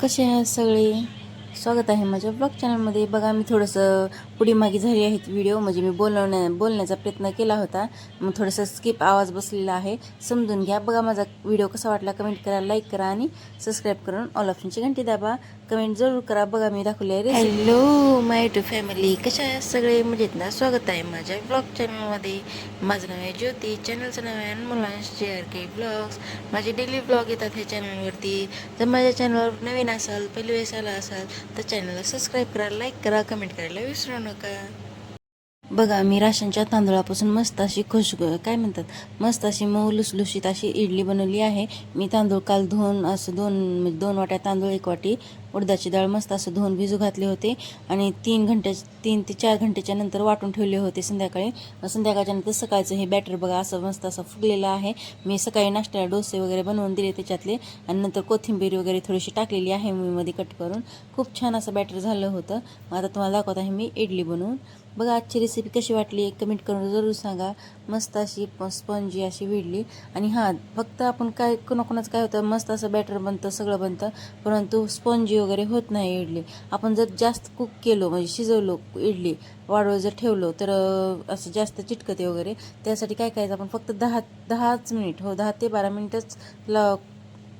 कसे आहे सगळे? स्वागत आहे माझ्या ब्लॉग चॅनलमध्ये बघा मी थोडंसं पुढी मागे झाली आहेत व्हिडिओ म्हणजे मी बोलवण्या बोलण्याचा प्रयत्न केला होता. मग थोडंसं स्किप आवाज बसलेला आहे. समजून घ्या. बघा माझा व्हिडिओ कसा वाटला. कमेंट करा लाईक करा आणि सबस्क्राईब करून ऑल ऑप्शनची घंटी दाबा. कमेंट जरूर करा. बघा मी दाखवली आहे हॅलो माय टू फॅमिली कशा आहे सगळे मजेत ना? स्वागत आहे माझ्या ब्लॉग चॅनलमध्ये माझं नाव आहे ज्योती. चॅनलचं नाव आहे मुलांश जे के ब्लॉग्स माझे डेली ब्लॉग येतात ह्या चॅनलवरती जर माझ्या चॅनलवर नवीन असाल पहिली वेळेस आला असाल तर चॅनलला सबस्क्राईब करा लाईक करा कमेंट करायला विसरू नका बघा मी राशनच्या तांदूळापासून मस्त अशी खुश काय म्हणतात? मस्त अशी मऊ लुसलुशीत अशी इडली बनवली आहे. मी तांदूळ काल धुवून असं दोन म्हणजे दोन वाट्या तांदूळ एक वाटी उडदाची डाळ मस्त असं धुवून भिजू घातले होते. आणि तीन घंट्या तीन ते चार घंटेच्या नंतर वाटून ठेवले होते संध्याकाळी. संध्याकाळच्या नंतर सकाळचं हे बॅटर बघा असं मस्त असं फुगलेलं आहे. मी सकाळी नाश्त्याला डोसे वगैरे बनवून दिले त्याच्यातले. आणि नंतर कोथिंबीर वगैरे थोडीशी टाकलेली आहे मी मध्ये कट करून. खूप छान असं बॅटर झालं होतं. मग आता तुम्हाला दाखवत आहे मी इडली बनवून. बघा आजची रेसिपी कशी वाटली कमेंट करून जरूर सांगा. मस्त अशी स्पंजी अशी विडली. आणि हां फक्त आपण काय कोणाकोणाचं काय होतं मस्त असं बॅटर बनतं सगळं बनतं. परंतु स्पंजी वगैरे होत नाही इडली. आपण जर जास्त कुक केलो म्हणजे शिजवलो इडली वाढवं जर ठेवलो तर असं जास्त चिटकते वगैरे. त्यासाठी काय करायचं आपण फक्त दहा दहाच मिनिट हो दहा ते बारा मिनिटच ल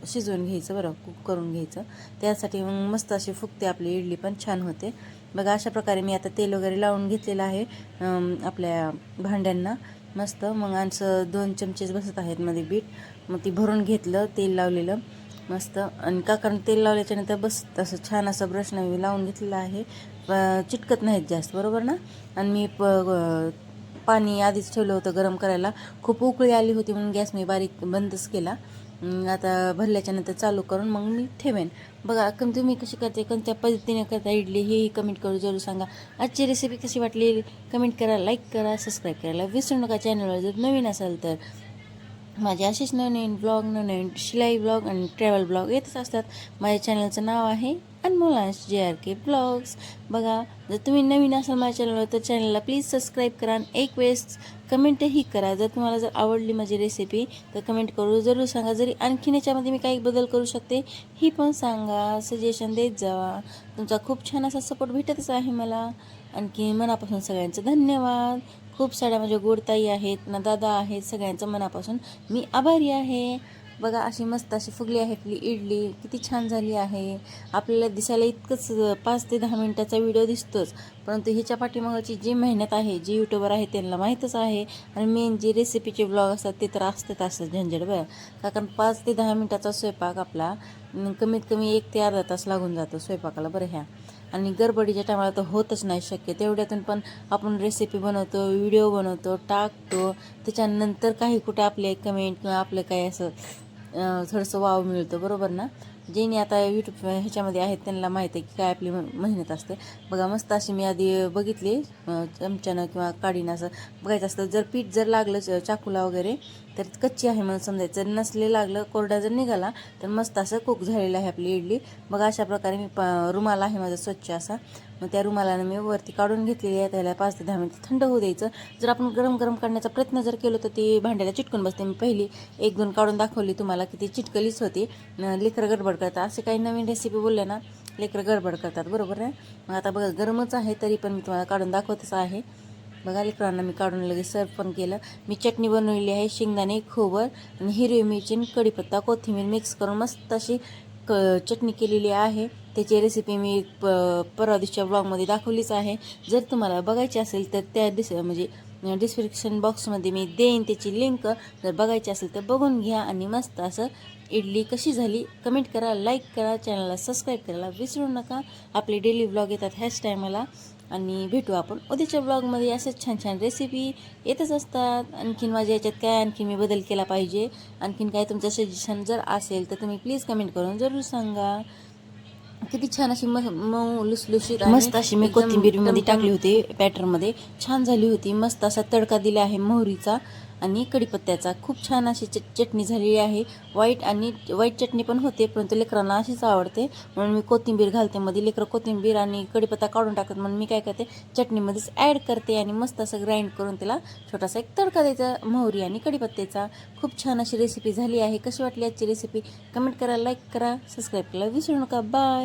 शिजवून घ्यायचं बरं कुक करून घ्यायचं. त्यासाठी मग मस्त अशी फुगते आपली इडली पण छान होते. बघा अशा प्रकारे मी आता तेल वगैरे लावून घेतलेलं आहे आपल्या भांड्यांना. मस्त मग आमचं दोन चमचेच बसत आहेत मध्ये बीट. मग ती भरून घेतलं तेल लावलेलं. मस्त. आणि काकानं तेल लावल्याच्यानंतर बस तसं छान असं ब्रशनं मी लावून घेतलेला आहे. चिटकत नाहीत जास्त बरोबर ना? आणि मी प पाणी आधीच ठेवलं होतं गरम करायला. खूप उकळी आली होती म्हणून गॅस मी बारीक बंदच केला. आता भरल्याच्यानंतर चालू करून मग मी ठेवेन. बघा कम तुम्ही कशी करते कोणत्या पद्धतीने करता इडली हेही कमेंट करू जरूर सांगा. आजची रेसिपी कशी वाटली? कमेंट करा लाईक करा सबस्क्राईब करायला विसरू नका. चॅनलवर जर नवीन असाल तर. माझे असेच नवनवीन ब्लॉग नवनवीन शिलाई ब्लॉग आणि ट्रॅव्हल ब्लॉग येतच असतात. माझ्या चॅनलचं नाव आहे अनमोलांश जे आर के ब्लॉग्स बघा जर तुम्ही नवीन असाल माझ्या चॅनलवर तर चॅनलला प्लीज सबस्क्राईब करा आणि एक वेळेस कमेंटही करा. जर तुम्हाला जर आवडली माझी रेसिपी तर कमेंट करू जरूर सांगा. जरी आणखीन याच्यामध्ये मी काही बदल करू शकते ही पण सांगा. सजेशन देत जावा. तुमचा खूप छान असा सपोर्ट भेटतच आहे मला. आणखी मनापासून सगळ्यांचं धन्यवाद. खूप साऱ्या म्हणजे गोडताई आहेत ना दादा आहेत सगळ्यांचं मनापासून मी आभारी आहे. बघा अशी मस्त अशी फुगली आहे आपली इडली किती छान झाली आहे. आपल्याला दिसायला इतकंच पाच ते दहा मिनटाचा व्हिडिओ दिसतोच. परंतु ह्याच्या पाठीमागाची जी मेहनत आहे जी यूट्यूबर आहे त्यांना माहीतच आहे. आणि मेन जे रेसिपीचे ब्लॉग असतात ते तर असतात असतात झंझट बरं का कारण पाच ते दहा मिनटाचा स्वयंपाक आपला कमीत कमी एक ते अर्धा तास लागून जातो स्वयंपाकाला बरं ह्या. आणि गडबडीच्या टायमाला तर होतच नाही शक्य. तेवढ्यातून पण आपण रेसिपी बनवतो व्हिडिओ बनवतो टाकतो. त्याच्यानंतर काही कुठे आपले कमेंट किंवा आपलं काही असं थोडंसं वाव मिळतं बरोबर ना? ज्यांनी आता यूट्यूब ह्याच्यामध्ये आहेत त्यांना माहीत आहे की काय आपली मेहनत असते. बघा मस्त अशी मी आधी बघितली चमच्यानं किंवा काडीनं असं. बघायचं असतं जर पीठ जर लागलं चाकूला वगैरे तर कच्ची आहे म्हणून समजायचं. जर नसले लागलं कोरडा जर निघाला तर मस्त असं कुक झालेलं आहे आपली इडली. बघा अशा प्रकारे मी प रुमाल आहे माझा स्वच्छ असा. मग त्या रुमालानं मी वरती काढून घेतलेली आहे. त्याला पाच ते दहा मिनटं थंड होऊ द्यायचं. जर आपण गरम गरम काढण्याचा प्रयत्न जर केलो तर ती भांड्याला चिटकून बसते. मी पहिली एक दोन काढून दाखवली तुम्हाला की ती चिटकलीच होती. लेकरं गडबड करतात. असे काही नवीन रेसिपी बोलले ना लेकरं गडबड करतात. बरोबर आहे? मग आता बघा गरमच आहे तरी पण मी तुम्हाला काढून दाखवतच आहे. बघा लेकरांना मी काढून लगेच सर्व पण केलं. मी चटणी बनवलेली आहे शेंगदाणे खोबर आणि हिरवी मिरची आणि कढीपत्ता कोथिंबीर मिक्स करून मस्त अशी क चटणी केलेली आहे. त्याची रेसिपी मी प परवा दिवशीच्या ब्लॉगमध्ये दाखवलीच आहे. जर तुम्हाला बघायची असेल तर त्या डिस म्हणजे डिस्क्रिप्शन बॉक्समध्ये मी देईन त्याची लिंक जर बघायची असेल तर बघून घ्या आणि मस्त असं इडली कशी झाली कमेंट करा लाईक करा चॅनलला सबस्क्राईब करायला विसरू नका. आपले डेली ब्लॉग येतात ह्याच टायमाला आणि भेटू आपण. उद्याच्या ब्लॉगमध्ये असेच छान छान रेसिपी येतच असतात. आणखीन माझ्या याच्यात काय आणखीन मी बदल केला पाहिजे? आणखीन काय तुमचं सजेशन जर असेल तर तुम्ही प्लीज कमेंट करून जरूर सांगा. किती छान अशी म- मऊ लुसलुशीत मस्त अशी मी कोथिंबीरमध्ये टाकली होती बॅटरमध्ये. छान झाली होती. मस्त असा तडका दिला आहे मोहरीचा आणि कढीपत्त्याचा. खूप छान अशी चट- चटणी झालेली आहे. व्हाईट आणि व्हाईट चटणी पण होते परंतु लेकरांना अशीच आवडते. म्हणून मी कोथिंबीर घालते. मध्ये लेकरं कोथिंबीर आणि कढीपत्ता काढून टाकतात. म्हणून मी काय करते चटणीमध्येच ॲड करते आणि मस्त असं ग्राइंड करून त्याला छोटासा एक तडका द्यायचा मोहरी आणि कढीपत्त्याचा. खूप छान अशी रेसिपी झाली आहे. कशी वाटली आजची रेसिपी कमेंट करा लाईक करा. सबस्क्राईब करायला विसरू नका. बाय